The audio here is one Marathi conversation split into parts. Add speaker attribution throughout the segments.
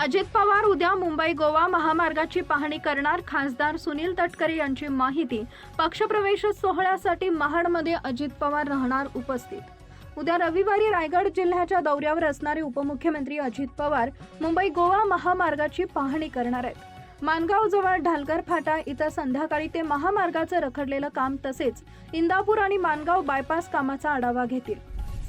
Speaker 1: अजित पवार उद्या मुंबई गोवा महामार्गाची पाहणी करणार खासदार सुनील तटकरे यांची माहिती. पक्षप्रवेश सोहळ्यासाठी महाडमध्ये अजित पवार राहणार उपस्थित. उद्या रविवारी रायगड जिल्ह्याच्या दौऱ्यावर असणारे उपमुख्यमंत्री अजित पवार मुंबई गोवा महामार्गाची पाहणी करणार आहेत. मानगाव जवळ ढालकर फाटा इथं संध्याकाळी ते महामार्गाचं रखडलेलं काम तसेच इंदापूर आणि मानगाव बायपास कामाचा आढावा घेतील.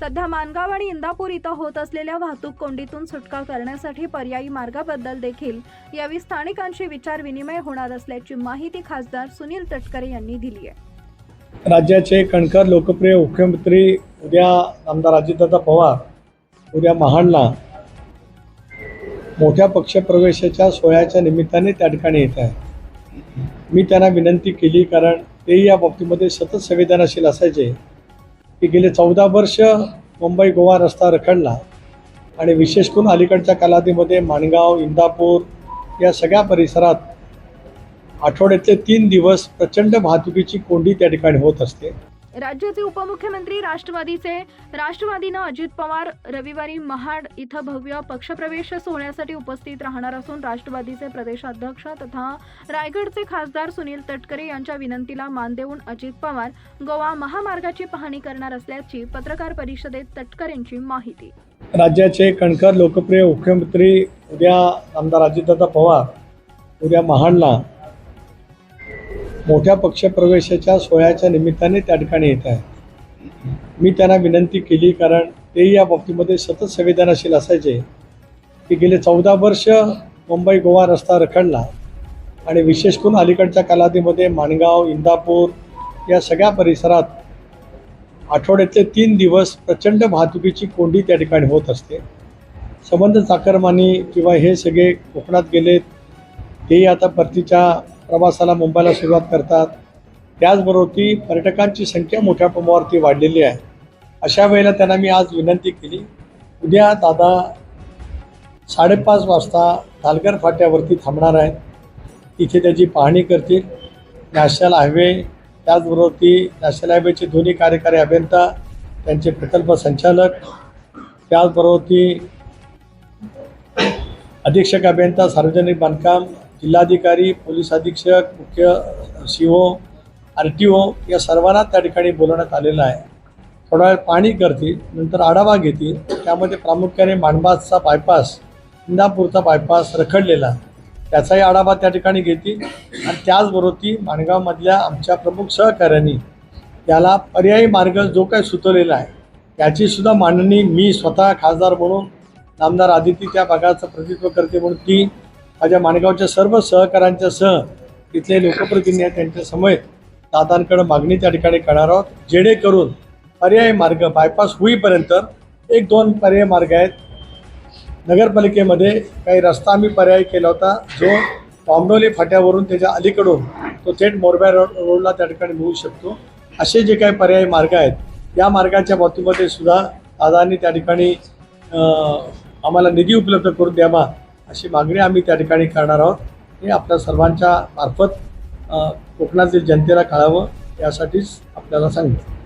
Speaker 1: सध्या मानगाव आणि इंदापूर इथं होत असलेल्या वाहतूक कोंडीतून सुटका करण्यासाठी पर्यायी मार्गाबद्दल देखील यावेळी स्थानिकांशी विचार विनिमय होणार असल्याची माहिती खासदार सुनील तटकरे यांनी दिली आहे.
Speaker 2: राज्याचे कणकर लोकप्रिय मुख्यमंत्री उद्या आमदार अजितदादा पवार उद्या महाडला मोठ्या पक्षप्रवेशाच्या सोहळ्याच्या निमित्ताने त्या ठिकाणी येत आहे मी त्यांना विनंती केली कारण तेही या बाबतीमध्ये सतत संवेदनशील असायचे की गेले चौदा वर्ष मुंबई गोवा रस्ता रखडला आणि विशेष करून अलीकडच्या कालावधीमध्ये माणगाव इंदापूर या सगळ्या परिसरात आठवड्यातले तीन दिवस प्रचंड वाहतुकीची कोंडी त्या ठिकाणी होत असते.
Speaker 1: राज्याचे उपमुख्यमंत्री राष्ट्रवादीचे. राष्ट्रवादीनं अजित पवार रविवारी महाड इथं भव्य पक्षप्रवेश सोहळ्यासाठी उपस्थित राहणार असून राष्ट्रवादीचे प्रदेशाध्यक्ष तथा रायगडचे खासदार सुनील तटकरे यांच्या विनंतीला मान देऊन अजित पवार गोवा महामार्गाची पाहणी करणार असल्याची पत्रकार परिषदेत तटकरेंची माहिती.
Speaker 2: राज्याचे कणखर लोकप्रिय मुख्यमंत्री उद्या आमदार अजितदादा पवार उद्या महाडला मोठ्या पक्षप्रवेशाच्या सोहळ्याच्या निमित्ताने त्या ठिकाणी येत आहे. मी त्यांना विनंती केली कारण ते या बाबतीमध्ये सतत संवेदनशील असायचे की गेले चौदा वर्ष मुंबई गोवा रस्ता रखडला आणि विशेष करून अलीकडच्या कालावधीमध्ये माणगाव इंदापूर या सगळ्या परिसरात आठवड्यातले तीन दिवस प्रचंड वाहतुकीची कोंडी त्या ठिकाणी होत असते. संबंध चाकरमानी किंवा हे सगळे कोकणात गेलेत तेही आता परतीच्या प्रवासाला मुंबईला सुरुवात करतात. त्याचबरोबर ती पर्यटकांची संख्या मोठ्या प्रमाणावरती वाढलेली आहे. अशा वेळेला त्यांना मी आज विनंती केली उद्या दादा साडेपाच वाजता तालगर फाट्यावरती थांबणार आहेत. तिथे त्याची पाहणी करतील. नॅशनल हायवे त्याचबरोबर ती नॅशनल हायवेचे दोन्ही कार्यकारी अभियंता त्यांचे प्रकल्प संचालक त्याचबरोबर ती अधीक्षक अभियंता सार्वजनिक बांधकाम जिल्हाधिकारी पोलीस अधीक्षक मुख्य C O R T O या सर्वांना त्या ठिकाणी बोलवण्यात आलेलं आहे. थोडा वेळ पाणी करतील नंतर आढावा घेतील. त्यामध्ये प्रामुख्याने मानबादचा बायपास इंदापूरचा बायपास रखडलेला त्याचाही आढावा त्या ठिकाणी घेतील. आणि त्याचबरोबर ती माणगावमधल्या आमच्या प्रमुख सहकाऱ्यांनी याला पर्यायी मार्ग जो काही सुचवलेला आहे त्याचीसुद्धा मांडणी मी स्वतः खासदार म्हणून नामदार आदिती त्या भागाचं प्रतिनिधित्व करते म्हणून ती माझ्या माणगावच्या सर्व सहकाऱ्यांच्या सह तिथले लोकप्रतिनिधी आहेत त्यांच्या समेत दादांकडे मागणी त्या ठिकाणी करणार आहोत. जेणेकरून पर्यायी मार्ग बायपास होईपर्यंत एक दोन पर्याय मार्ग आहेत. नगरपालिकेमध्ये काही रस्ता आम्ही पर्याय केला होता. जो पामडोली फाट्यावरून त्याच्या अलीकडून तो थेट मोरब्या रोड रोडला त्या ठिकाणी मिळू शकतो. असे जे काही पर्यायी मार्ग आहेत या मार्गाच्या बाबतीमध्ये सुद्धा दादांनी त्या ठिकाणी आम्हाला निधी उपलब्ध करून द्यावा. अशी मागणी आम्ही त्या ठिकाणी करणार आहोत. हे आपल्या सर्वांच्या मार्फत कोकणातील जनतेला कळावं यासाठीच आपल्याला सांगितलं.